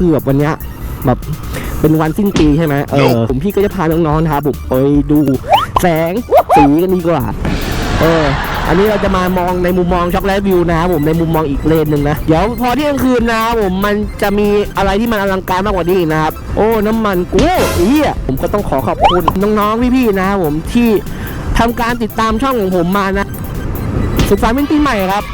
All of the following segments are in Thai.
คือแบบวันเนี้ยแบบเป็นวันสิ้นปีใช่ไหมเออผมพี่ก็จะพาน้องๆนะครับผมไปดูแสงสีกันดีกว่าเออ อันนี้เราจะมามองในมุมมองช็อกโกแลตวิวนะครับผมในมุมมองอีกเลนหนึ่งนะ เดี๋ยวพอเที่ยงคืนนะครับผมมันจะมีอะไรที่มันอลังการมากกว่านี้อีกนะครับ โอ้ น้ำมันกูเฮียผมก็ต้องขอขอบคุณน้องๆพี่ๆนะครับผมที่ทำการติดตามช่องของผมมานะสุขสันต์วันปีใหม่ครับ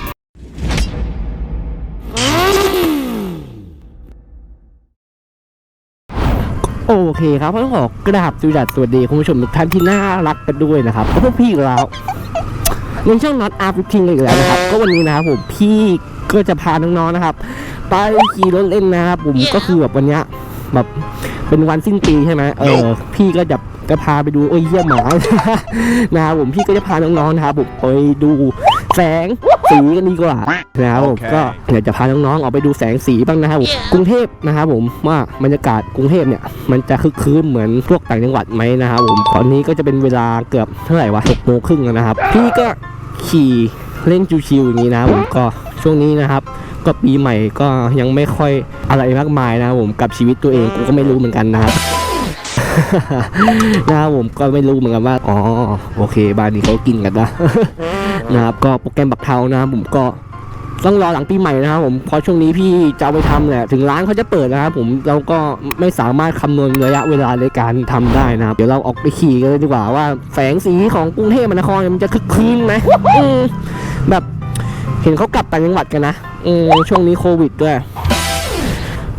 โอเคครับก็ต้องขอกราบสวัสดีสวัสดีคุณผู้ชมทุกท่านที่น่ารักกันด้วยนะครับพวกพี่อีกแล้วในช่องน็อตอาร์ฟิทิงอีกแล้วนะครับ ก็วันนี้นะครับผมพี่ก็จะพาน้องๆนะครับ ไปขี่รถเล่นนะครับผมก็คือแบบวันเนี้ยแบบเป็นวันสิ้นปีใช่ไหมเออ พี่ก็จะจะพาไปดูโอ้ยเยี่ยหมานะครับผมพี่ก็จะพาน้องๆนะครับผมไปดู แสงสีกันดีกว่านะครับผมโอเคก็เดี๋ยวจะพาน้องๆออกไปดูแสงสีบ้างนะครับผมกรุงเทพนะครับผมว่าบรรยากาศกรุงเทพเนี่ยมันจะคึกคืนเหมือนพวกต่างจังหวัดไหมนะครับผมตอนนี้ก็จะเป็นเวลาเกือบเท่าไหร่วะหกโมงครึ่งแล้วนะครับ พี่ก็ขี่เล่นชิวๆอย่างนี้นะครับผมก็ช่วงนี้นะครับก็ปีใหม่ก็ยังไม่ค่อยอะไรมากมายนะครับผมกับชีวิตตัวเองกูก็ไม่รู้เหมือนกันนะครับนะครับผมก็ไม่รู้เหมือนกันว่าอ๋อโอเค บ้านนี้เขากินกันนะ นะครับก็โปรแกรมบักเทานะครับผมก็ต้องรอหลังปีใหม่นะครับผมเพราะช่วงนี้พี่จะเอาไปทำแหละถึงร้านเขาจะเปิดนะครับผมเราก็ไม่สามารถคำนวณระยะเวลาในการทำได้นะครับเดี๋ยวเราออกไปขี่กันเลยดีกว่าว่าแสงสีของกรุงเทพมหานครมันจะคึกคืนไหมแบบเห็นเขากลับต่างจังหวัดกันนะอืมช่วงนี้โควิดด้วย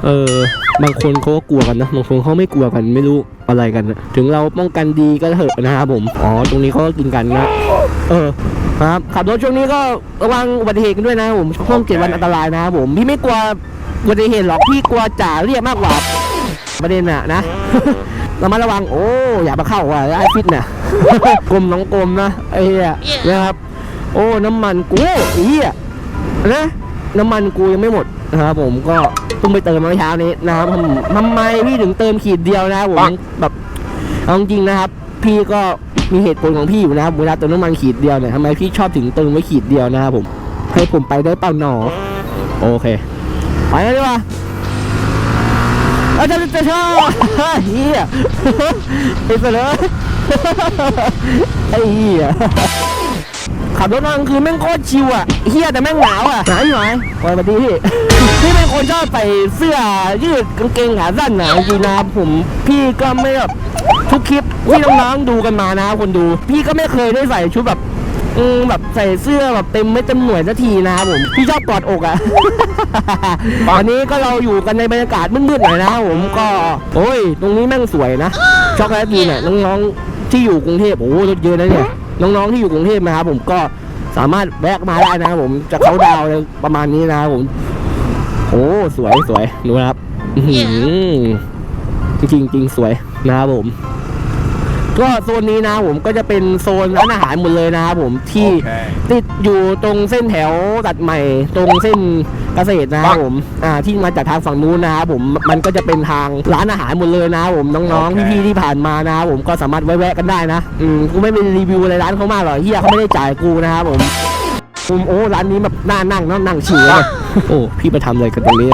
เออบางคนเขาก็กลัวกันนะบางคนเขาไม่กลัวกันไม่รู้อะไรกันนะถึงเราป้องกันดีก็เถอะนะครับผมอ๋อตรงนี้เขาก็กินกันนะเออ ครับขับรถช่วงนี้ก็ระวังอุบัติเหตุกันด้วยนะครับผมช่วงเจ็ดวันอันตรายนะครับผมพี่ไม่กลัวอุบัติเหตุหรอกพี่กลัวจ่าเรียกมากกว่าประเด็นอะนะเรามาระวังโอ้อย่ามาเข้าว่ะไอ้ฟิตเนี่ยกลมน้องกลมนะไอ้เหี้ยนะครับ โอ้น้ำมันกูไอ้เหี้ยนะน้ำมันกูยังไม่หมดนะครับผมก็เพิ่งไปเติมมาเมื่อเช้านี้นะครับผมทำไมพี่ถึงเติมขีดเดียวนะครับผมแบบเอาจริงๆนะครับ พี่ก็ มีเหตุผลของพี่อยู่นะครับเวลาเติมน้ำมันขีดเดียวเนี่ยทำไมพี่ชอบถึงเติมไว้ขีดเดียวนะครับผมให้ผมไปได้เปล่าหนอโอเค ไปกันดีกว่าอาจารย์จะชอบเฮียไปเลยไอ้เฮีย ขับรถมากลางคืนแม่งโคตรชิวอะเฮียแต่แม่งหนาวอะหนาวอยู่ไหนโอ้ยสวัสดีพี่ พี่เป็นคนชอบใส่เสื้อยืดกางเกงขาสั้นนะจริงๆนะครับผมพี่ก็ไม่แบบทุกคลิปที่น้องๆดูกันมานะคนดู พี่ก็ไม่เคยได้ใส่ชุดแบบอืมแบบใส่เสื้อแบบเต็มไม่เต็มหน่วยสักทีนะครับผมพี่ชอบกอดอกอะวันนี้ก็เราอยู่กันในบรรยากาศมืดๆหน่อยนะครับผมก็ โอ้ย ตรงนี้แม่งสวยนะช็อกโกแลตดีเนี่ยน้องๆที่อยู่กรุงเทพโอ้โหรถเยอะนะเนี่ย น้องๆที่อยู่กรุงเทพนะครับผมก็สามารถแวะมาได้นะครับผมจะเขาดาวน์ในประมาณนี้นะครับผมโอ้สวยสวยดูนะครับอื้อหือจริงๆจริงสวยนะครับผม ก็โซนนี้นะครับผมก็จะเป็นโซนร้านอาหารหมดเลยนะครับผมที่ Okay. ติดอยู่ตรงเส้นแถวตัดใหม่ ตรงเส้นเกษตรนะครับผมอ่าที่มาจากทางฝั่งนู้นนะครับผมมันก็จะเป็นทางร้านอาหารหมดเลยนะครับผมน้องโอเคๆพี่ๆที่ผ่านมานะครับผมก็สามารถแวะๆกันได้นะอืมกูไม่ไปรีวิวอะไรร้านเขามากหรอกเฮียเขาไม่ได้จ่ายกูนะครับผมอืมโอ้ร้านนี้แบบน่านั่งเนอะนั่งชิวเลยโอ้พี่ไปทำอะไรกันตรงนี้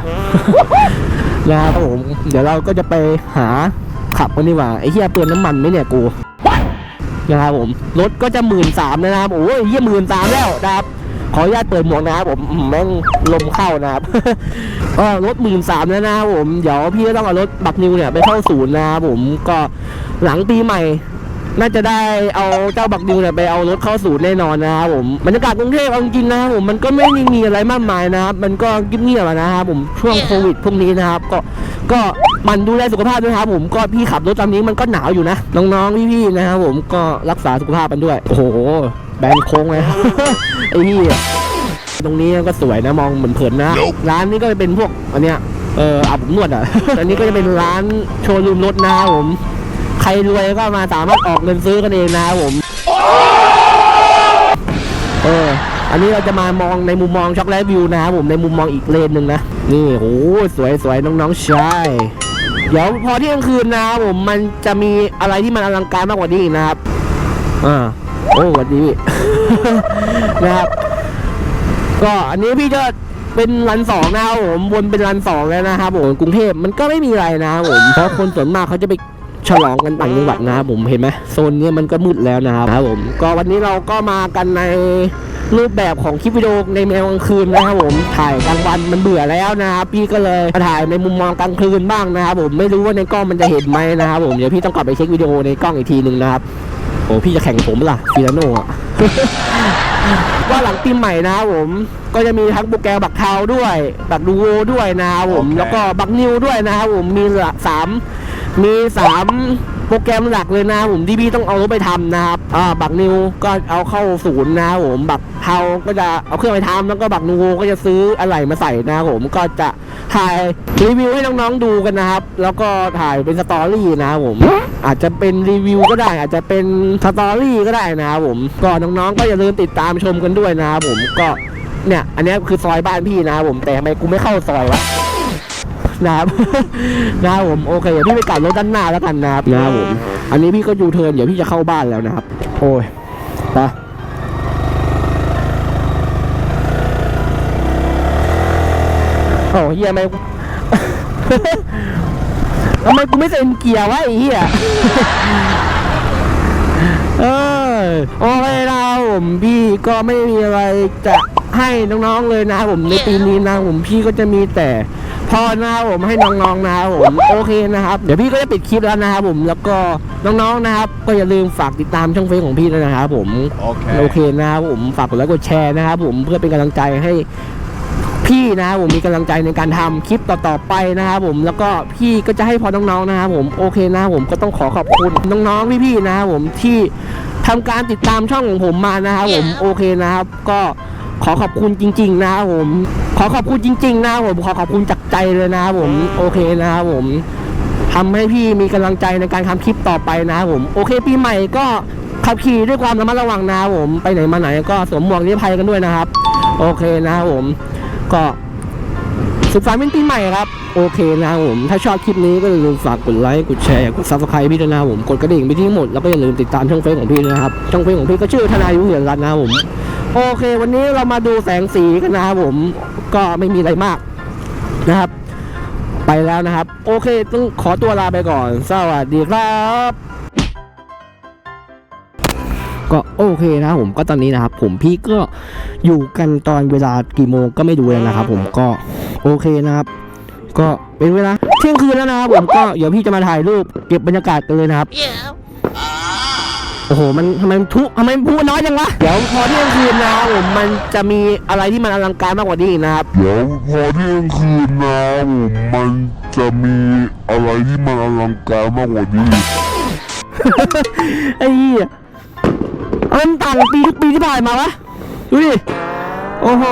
นะครับผมเดี๋ยวเราก็จะไปหา ขับกันดีกว่าไอ้เฮียเตือนน้ำมันไหมเนี่ยกูนะครับผมรถก็จะหมื่นสามนะครับโอ้ยเยี่ยหมื่นสามแล้วนะครับขออนุญาตเปิดหมวกนะครับผมอืมแม่งลมเข้านะครับก็รถหมื่นสามแล้วนะครับผมเดี๋ยวพี่ก็ต้องเอารถบักนิวเนี่ยไปเข้าศูนย์นะครับผมก็หลังปีใหม่น่าจะได้เอาเจ้าบักนิวเนี่ยไปเอารถเข้าศูนย์แน่นอนนะครับผมบรรยากาศกรุงเทพเอาจริงๆนะครับผมมันก็ไม่ได้มีอะไรมากมายนะครับ มันก็เงียบๆอะนะครับผมช่วงโควิดพวกนี้นะครับ ก็ก็ห มันดูแลสุขภาพด้วยนะครับผมก็พี่ขับรถตอนนี้มันก็หนาวอยู่นะน้องๆพี่ๆนะครับผมก็รักษาสุขภาพกันด้วย โอ้โห แบนโค้งเลยไอ้นี่ตรงนี้ก็สวยนะมองเหมือนเผินนะ ร้านนี้ก็จะเป็นพวกอันเนี้ยเอออาบอบนวดอะอันนี้ก็จะเป็นร้านโชว์รูมรถนะครับผม ใครรวยก็มาสามารถออกเงินซื้อกันเองนะครับผมเอออันนี้เราจะมามองในมุมมองช็อกโกแลตวิวนะครับผมในมุมมองอีกเลนหนึ่งนะ นี่โอ้สวยสวยน้องๆใช่ เดี๋ยวพอเที่ยงคืนนะครับผมมันจะมีอะไรที่มันอลังการมากกว่านี้อีกนะครับอ่าโอ้สวัสดีนะครับ ก็อันนี้พี่จะเป็นรันสองนะครับผมวนเป็นรันสองแล้วนะครับผมกรุงเทพมันก็ไม่มีอะไรนะครับผมเพราะคนส่วนมากเขาจะไปฉลองกันต่างจังหวัดนะครับผมเห็นไหมโซนนี้มันก็มืดแล้วนะครับผม ก็วันนี้เราก็มากันใน รูปแบบของคลิปวิดีโอในแนวกลางคืนนะครับผมถ่ายกลางวันมันเบื่อแล้วนะครับพี่ก็เลยมาถ่ายในมุมมองกลางคืนบ้างนะครับผมไม่รู้ว่าในกล้องมันจะเห็นไหมนะครับผมเดี๋ยวพี่ต้องกลับไปเช็ควิดีโอในกล้องอีกทีหนึ่งนะครับโอ้พี่จะแข่งผมล่ะฟิลาโน่อะว่าหลังปีใหม่นะครับผมก็จะมีทั้งโปรแกรมบักเทาด้วยบักดูโวด้วยนะครับผมโอเคแล้วก็บักนิวด้วยนะครับผมมีละสามมีสาม โปรแกรมหลักเลยนะผมที่พี่ต้องเอารถไปทำนะครับอ่าบักนิวก็เอาเข้าศูนย์นะครับผมบักเทาก็จะเอาเครื่องไปทำแล้วก็บักนูโวก็จะซื้ออะไรมาใส่นะผมก็จะถ่ายรีวิวให้น้องๆดูกันนะครับ แล้วก็ถ่ายเป็นสตอรี่นะผม อาจจะเป็นรีวิวก็ได้ อาจจะเป็นสตอรี่ก็ได้นะครับผมก็น้องๆก็อย่าลืมติดตามชมกันด้วยนะครับผมก็เนี่ย อันนี้คือซอยบ้านพี่นะครับผมแต่ทำไมกูไม่เข้าซอยวะ นะครับ นะครับผมโอเคเดี๋ยวพี่ไปกลับรถด้านหน้าแล้วกันนะครับนะครับผมอันนี้พี่ก็ยูเทิร์นเดี๋ยวพี่จะเข้าบ้านแล้วนะครับ โอ้ยไปโอ้เฮียทำไมทำไมกูไม่เซ็นเกียร์วะไอ้เหี้ยเออโอเคนะครับผมพี่ก็ไม่มีอะไรจะให้น้องๆเลยนะครับผมในปีนี้นะครับผมพี่ก็จะมีแต่ พรนะครับผมให้น้องๆนะครับผมโอเคนะครับ เดี๋ยวพี่ก็จะปิดคลิปแล้วนะครับผมแล้วก็น้องๆนะครับ ก็อย่าลืมฝากติดตามช่องเฟซของพี่ด้วยนะครับผม Okay. โอเคนะครับผมฝากกดไลค์กดแชร์นะครับผมเพื่อเป็นกำลังใจให้พี่นะครับผมมีกำลังใจในการทำคลิปต่อๆไปนะครับผมแล้วก็พี่ก็จะให้พอน้องๆนะครับผมโอเคนะครับผมก็ต้องขอขอบคุณน้องๆพี่ๆนะครับผมที่ทำการติดตามช่องของผมมานะครับผมโอเคนะครับ ก็ ขอขอบคุณจริง ๆ นะครับผม ขอขอบคุณจริง ๆ นะครับผม ขอขอบคุณจากใจเลยนะครับผม โอเคนะครับผมทำให้พี่มีกำลังใจในการทำคลิปต่อไปนะครับผม โอเค ปีใหม่ก็ขับขี่ด้วยความระมัดระวังนะครับผม ไปไหนมาไหนก็สวมหมวกนิรภัยกันด้วยนะครับ โอเคนะครับผม ก็ สุขสันต์เป็นปีใหม่ครับ โอเคนะครับผม ถ้าชอบคลิปนี้ก็อย่าลืมฝากกดไลค์กดแชร์กดซับสไครต์พี่ด้วยนะครับผมกดกระดิ่งไปที่หมด แล้วก็อย่าลืมติดตามช่องเฟซของพี่นะครับช่องเฟซของพี่ก็ชื่อธนายุเหยียนรัตนนะครับผม โอเค วันนี้เรามาดูแสงสีกันนะครับผมก็ไม่มีอะไรมากนะครับ ไปแล้วนะครับ โอเค ต้องขอตัวลาไปก่อน สวัสดีครับก็โอเคนะผมก็ตอนนี้นะครับ ผมพี่ก็อยู่กันตอนเวลากี่โมงก็ไม่ดูเลยนะครับ ผมก็ โอเคนะครับ ก็เป็นเวลาเที่ยงคืนแล้วนะครับผมก็เดี๋ยวพี่จะมาถ่ายรูปเก็บบรรยากาศกันเลยนะครับโอ้โห มันทำไมมันทุทำไมมันพูดน้อยจังวะ เดี๋ยวพอเที่ยงคืนนะครับผมมันจะมีอะไรที่มันอลังการมากกว่านี้อีกนะครับ เดี๋ยวพอเที่ยงคืนนะผมมันจะมีอะไรที่มันอลังการมากกว่านี้อีกไอ้เหี้ยมันต่างกับปีทุกปีที่ผ่านมาวะ ดูดิ โอ้โห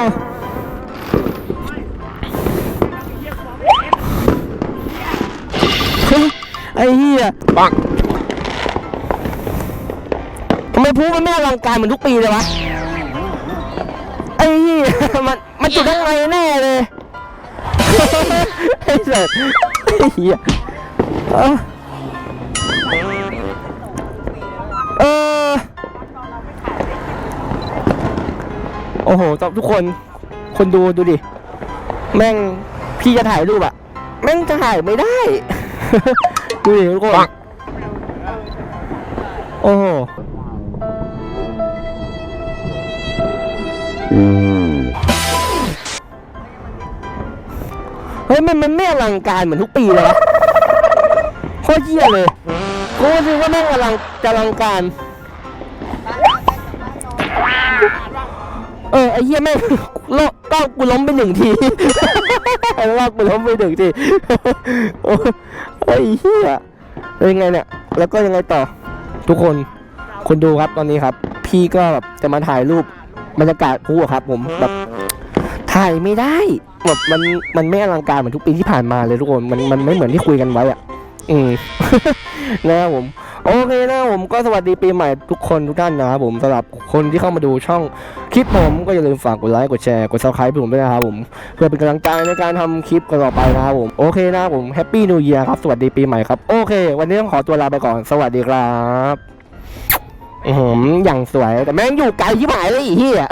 อ้เหี้ยปังทำไมพูมันไม่อลังการเหมือนทุกปีเลยวะ ไอ้เหี้ยมันมันจุดข้างในแน่เลย ไอ้เสิร์ไอ้เหี้ยเออเออโอ้โหตทุกคน คนดูดูดิ แม่งพี่จะถ่ายรูปอะแม่งจะถ่ายไม่ได้ ดูดิทุกคนปังโอ้โหเฮ้ยมันมันไม่อลังการเหมือนทุกปีเลยวะโคตรเยี่ยเลยกูรู้สึกว่าแม่งอลังจะอลังการ เออไอ้เหี้ยแม่งโลกก็กูล้มไปหนึ่งทีแล้วก็กูล้มไปหนึ่งทีโอ้ ไอ้เหี้ยเป็นยังไงเนี่ย แล้วก็ยังไงต่อ ทุกคนคุณดูครับตอนนี้ครับ พี่ก็แบบจะมาถ่ายรูปบรรยากาศพูอะครับ ผมแบบถ่ายไม่ได้แบบมันมันไม่อลังการเหมือนทุกปีที่ผ่านมาเลยทุกคนมันมันไม่เหมือนที่คุยกันไว้อะอืมนะครับผม โอเคนะผมก็สวัสดีปีใหม่ทุกคนทุกท่านนะครับผมสำหรับคนที่เข้ามาดูช่องคลิปผมก็อย่าลืมฝากกดไลค์กดแชร์กดซับสไครป์ผมด้วยนะครับผมเพื่อเป็นกำลังใจในการทำคลิปกันต่อไปนะครับผมโอเคนะผมแฮปปี้นิวเยียร์ครับสวัสดีปีใหม่ครับโอเค วันนี้ต้องขอตัวลาไปก่อนสวัสดีครับอือหืออย่างสวยแต่แม่งอยู่ไกลที่หมายเลยอีเหี้ย